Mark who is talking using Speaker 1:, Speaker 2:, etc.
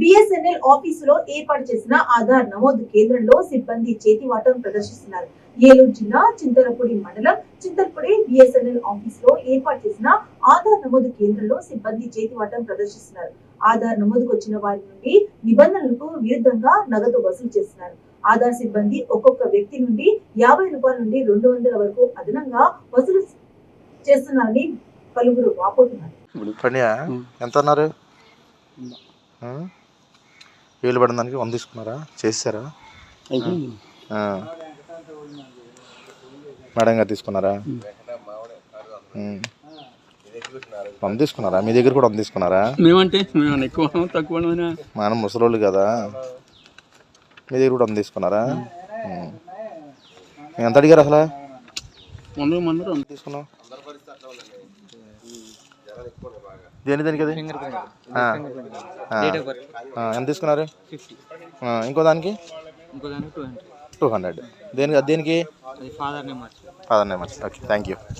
Speaker 1: BSNL ఆఫీసులో ఏర్పాటు చేసిన ఆధార్ నమోదు కేంద్రంలో సిబ్బంది చేతివాటం ప్రదర్శిస్తున్నారు ఏలూరు జిల్లా చింతలపూడి మండలం చింతలపూడి బిఎస్ఎన్ఎల్ ఆఫీసులో ఏర్పాటు చేసిన ఆధార్ నమోదు కేంద్రంలో సిబ్బంది చేతివాటం ప్రదర్శిస్తున్నారు ఆధార్ నమోదుకు వచ్చిన వారి నుండి నిబంధనలకు విరుద్ధంగా నగదు వసూలు చేస్తున్నారు ఆధార్ సిబ్బంది ఒక్కొక్క వ్యక్తి నుండి యాభై రూపాయల నుండి రెండు వందల వరకు అదనంగా వసూలు చేస్తున్నారని పలువురు వాపోతున్నారు.
Speaker 2: ఎంత అన్నారు. ఆ? వేలు పడిన దానికి వంద తీసుకున్నారా? చేస్తారా మేడం గారు తీసుకున్నారా. వంద తీసుకున్నారా? మీ దగ్గర కూడా వంద తీసుకున్నారా?
Speaker 3: మేమంటే మేము ఎక్కువ తక్కువ
Speaker 2: మనం ముసలోళ్ళు కదా. మీ దగ్గర కూడా వంద తీసుకున్నారా. ఎంత అడిగారు అసలు? తీసుకున్నావు దేని దేనికి అది? ఎంత తీసుకున్నారు? ఇంకో దానికి?
Speaker 3: టూ హండ్రెడ్
Speaker 2: దేనికి? దేనికి
Speaker 3: ఫాదర్ నెంబర్
Speaker 2: పదహారు నెంబర్స్ ఓకే థ్యాంక్ యూ